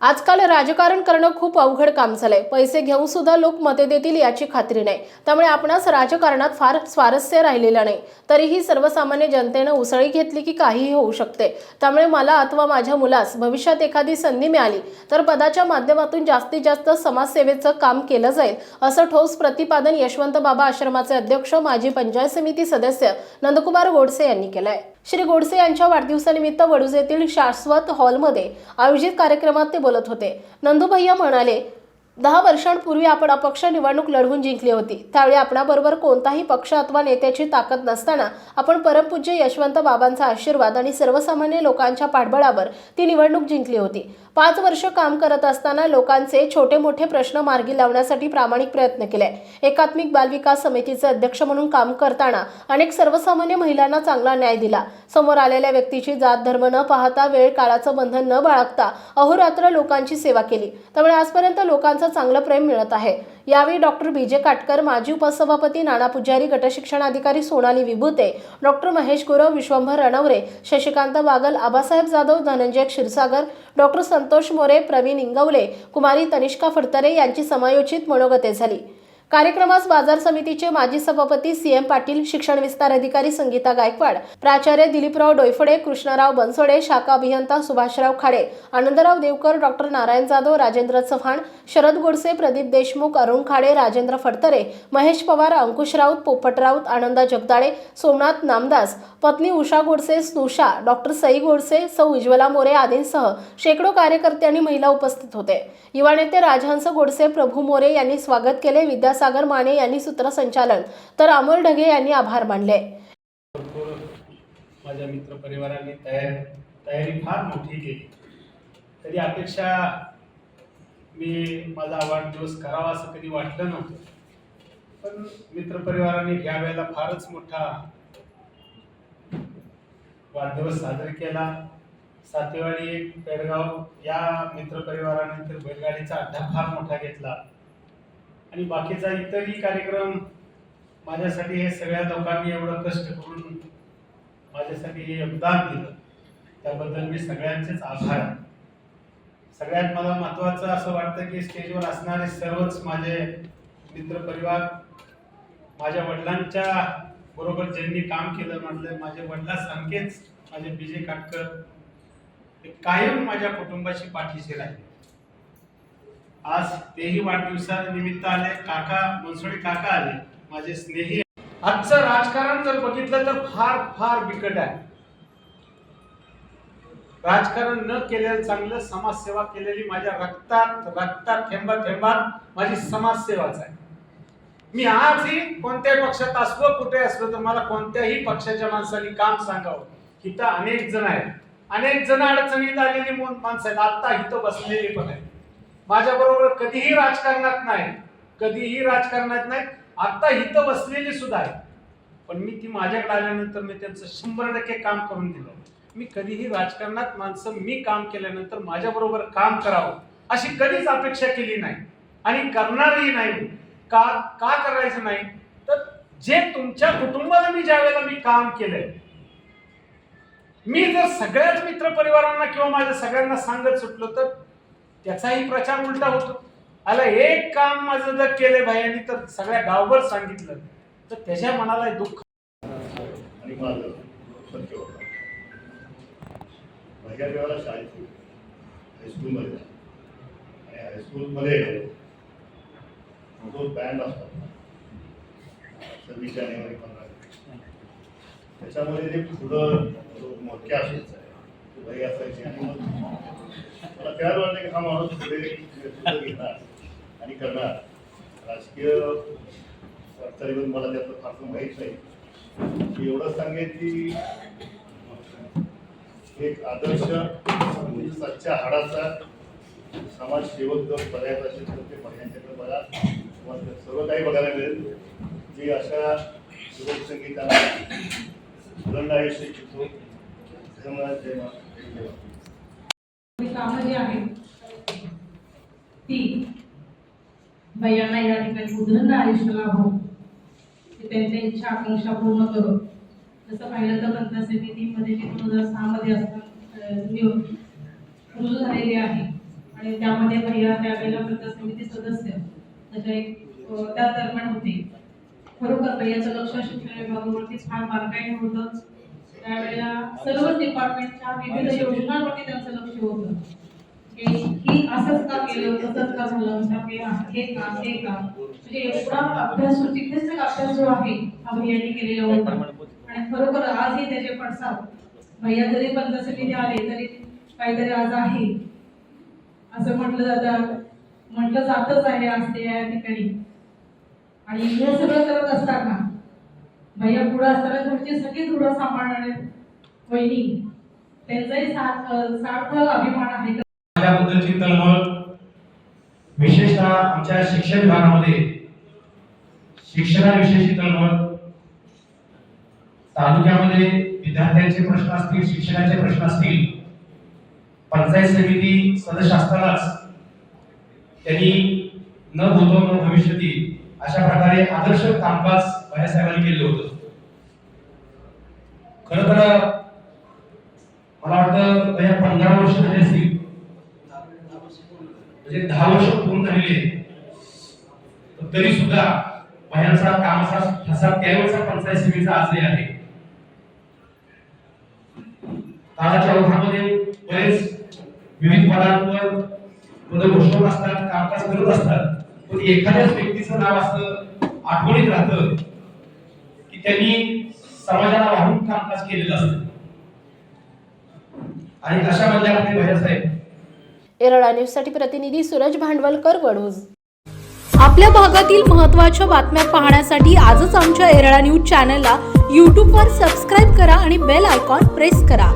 आजकाल राजकारण करणं खूप अवघड काम झालंय. पैसे घेऊन सुद्धा लोक मते देतील याची खात्री नाही. त्यामुळे आपणास राजकारणात फार स्वारस्य राहिलेलं नाही. तरीही सर्वसामान्य जनतेनं उसळी घेतली की काहीही होऊ शकते. त्यामुळे मला अथवा माझ्या मुलास भविष्यात एखादी संधी मिळाली तर पदाच्या माध्यमातून जास्तीत जास्त समाजसेवेचं काम केलं जाईल असं ठोस प्रतिपादन यशवंत बाबा आश्रमाचे अध्यक्ष माजी पंचायत समिती सदस्य नंदकुमार गोडसे यांनी केलंय. श्री गोडसे यांच्या वाढदिवसानिमित्त वडूज येथील शाश्वत हॉलमध्ये आयोजित कार्यक्रमात ते बोलत होते. नंदुभैया म्हणाले दहा वर्षांपूर्वी आपण अपक्ष निवडणूक लढवून जिंकली होती. त्यावेळी आपणाबरोबर कोणताही पक्ष अथवा नेत्याची ताकद नसताना आपण परमपूज्य यशवंत बाबांचा आशीर्वाद आणि सर्वसामान्य लोकांच्या पाठबळावर ती निवडणूक जिंकली होती. पाच वर्ष काम करत असताना लोकांचे छोटे मोठे प्रश्न मार्गी लावण्यासाठी प्रामाणिक प्रयत्न केले. एकात्मिक बालविकास समितीचे अध्यक्ष म्हणून काम करताना अनेक सर्वसामान्य महिलांना चांगला न्याय दिला. समोर आलेल्या व्यक्तीची जात धर्म न पाहता वेळ काळाचं बंधन न बाळगता अहोरात्र लोकांची सेवा केली. त्यामुळे आजपर्यंत लोकांचं चांगलं प्रेम मिळत आहे. यावेळी डॉक्टर बी. जे. काटकर माजी उपसभापती नाना पुजारी गटशिक्षण अधिकारी सोनाली विभूते डॉक्टर महेश गुरव विश्वंभर रणवरे शशिकांत बागल आबासाहेब जाधव धनंजय क्षीरसागर डॉक्टर संतोष मोरे प्रवीण इंगवले कुमारी तनिष्का फडतरे यांची समायोजित मनोगते झाली. कार्यक्रमास बाजार समितीचे माजी सभापती सी एम पाटील शिक्षण विस्तार अधिकारी संगीता गायकवाड प्राचार्य दिलीपराव डोयफडे कृष्णराव बनसोडे शाखा अभियंता सुभाषराव खाडे आनंदराव देवकर डॉक्टर नारायण जाधव राजेंद्र चव्हाण शरद गोडसे प्रदीप देशमुख अरुण खाडे राजेंद्र फडतरे महेश पवार अंकुश राऊत पोपट राऊत आनंदा जगदाळे सोमनाथ नामदास पत्नी उषा गोडसे स्नुषा डॉक्टर सई गोडसे सौ उज्ज्वला मोरे आदींसह शेकडो कार्यकर्ते आणि महिला उपस्थित होते. युवा नेते राजहंस गोडसे प्रभू मोरे यांनी स्वागत केले. विद्या विद्यासागर माने यांनी सूत्रसंचालन. तर अमोल ढगे यांनी आभार मानले. माझ्या मित्रपरिवारांनी तयार तयारी फार मोठी केली. तरी अपेक्षा मी माझा वाढदिवस करावा असं कधी वाटलं नव्हतं. पण मित्रपरिवारांनी या वेळेला फारच मोठा वाढदिवस साजरा केला. सातेवाडी पेडगाव या मित्रपरिवाराने तर बैलगाडीचा अड्डा फार मोठा घेतला. आणि बाकीचा इतरही कार्यक्रम माझ्यासाठी हे सगळ्या लोकांनी एवढं कष्ट करून माझ्यासाठी हे योगदान दिलं. त्याबद्दल मी सगळ्यांचेच आभार. सगळ्यात मला महत्वाचं असं वाटतं की स्टेजवर असणारे सर्वच माझे मित्रपरिवार माझ्या वडिलांच्या बरोबर ज्यांनी काम केलं म्हटलं माझ्या वडिलांसारखेच माझे विजय काटकर ते कायम माझ्या कुटुंबाशी पाठीशी राहिले. आज तेही वाढदिवसानिमित्त आले काका मनसोळी काका आले माझे स्नेही आजचं राजकारण जर बघितलं तर फार फार बिकट आहे. राजकारण न केलेलं चांगलं समाजसेवा केलेली माझ्या रक्तात रक्तात थेंबा थेंबात माझी समाजसेवाच आहे. मी आजही कोणत्याही पक्षात असलो कुठे असलो तर मला कोणत्याही पक्षाच्या माणसांनी काम सांगावं. इथं अनेक जण आहेत. अनेक जण अडचणीत आलेली मो- माणसं आहेत. आता इथं बसलेली पण आहेत. माझ्या बरोबर कधीही राजकारणात नाही. कधीही राजकारणात नाही. आता हिथं बसलेली सुद्धा आहे. पण मी ती माझ्याकडे आल्यानंतर मी त्यांचं शंभर टक्के काम करून दिलं. मी कधीही राजकारणात माणसं मी काम केल्यानंतर माझ्या बरोबर काम करावं अशी कधीच अपेक्षा केली नाही. आणि करणारही नाही. का का करायचं नाही? तर जे तुमच्या कुटुंबाला मी ज्या वेळेला मी काम केलंय. मी जर सगळ्याच मित्र परिवारांना किंवा माझ्या सगळ्यांना सांगत सुटलो तर त्याचाही प्रचार उलटा होतो. आला एक काम माझं जर केलंय भाई तर सगळ्या गावभर सांगितलं तर त्याच्या मनाला दुःख आणि माझं सत्य होतं. पहिल्या वेळेला शाळेत हायस्कूलमध्ये आणि हायस्कूलमध्ये जो बँड असतात. सव्वीस जानेवारी पंधरा त्याच्यामध्ये जे पुढं मोठ्या असायचं. भाई असायचे. आणि मग मला त्याच वाटलं की हा माणूस पुढे नेतृत्व घेणार आणि करणार. राजकीय वाटचालीवर मला त्यातलं फारसं माहीत नाही. मी एवढं सांगेन की एक आदर्श म्हणजे सच्च्या हाडाचा समाजसेवक जर बघायचा असेल तर ते बघण्याच्याकडे बघा. तुम्हाला सर्व काही बघायला मिळेल. जे अशा लोकसंगीताला बुलंद आयुष्य शिकतो धन्यवाद जय मा जय कामं जी आहेत ती बायांना या ठिकाणी उदंड आयुष्य लाभो ते त्यांच्या इच्छा आकांक्षा पूर्ण करू जसं पाहिलं तर पंचायत समितीमध्ये जी दोन हजार सहामध्ये असताना रुजू झालेली आहे. आणि त्यामध्ये भैया त्यावेळेला पंचायत समिती सदस्य. त्याच्या एक त्या दरम्यान होते. खरोखर भैयाचं लक्ष शिक्षण विभागावरती छान बारकाईने होतं त्यावेळेला सर्वच डिपार्टमेंटच्या विविध योजनांवरती त्यांचं लक्ष होतं. की ही असंच का केलं तसंच का झालं? म्हणजे हे का काम हे काम म्हणजे एवढा अभ्यास चिकित्सक अभ्यास जो आहे हा भैयानी केलेला होता. आणि खरोखर आजही त्याचे पडसाद. भैया जरी पंचायत समिती आले तरी काहीतरी आज आहे. असं म्हटलं जातं म्हटलं जातच आहे आज ते या ठिकाणी. आणि हे सगळं करत असताना भैया पुढे असताना घरचे सगळे दृढ सांभाळणारे वहिनी त्यांचाही साथ सार्थ अभिमान आहे. त्याबद्दलची तळमळ विशेषतः आमच्या शिक्षण विभागामध्ये शिक्षणाविषयीची तळमळ तालुक्यामध्ये विद्यार्थ्यांचे प्रश्न असतील शिक्षणाचे प्रश्न असतील पंचायत समिती सदस्य असतानाच त्यांनी न भूतो न भविष्यती अशा प्रकारे आदर्श कामकाज बाळासाहेबांनी केलं होतं. खरं तर मला वाटतं या पंधरा वर्ष झाले असतील म्हणजे दहा वर्ष पूर्ण झालेले आहेत. तरी सुद्धा वयांचा कामाचा ठसा त्यावेळेचा पंचायत समितीचा आजही आहे. काळाच्या ओघामध्ये बरेच विविध पदांवर पद असतात कामकाज करत असतात. पण एखाद्याच व्यक्तीचं नाव असं आठवणीत राहतं की त्यांनी समाजाला वाहून कामकाज केलेलं असतं. आणि अशा मधल्या आपले भैयासाहेब एरळा न्यूजसाठी प्रतिनिधी सूरज भांडवलकर वडूज आपल्या भागातील महत्त्वाच्या बातम्या पाहण्यासाठी आजच आमच्या एरळा न्यूज चॅनलला यूट्यूबवर सबस्क्राईब करा आणि बेल आयकॉन प्रेस करा.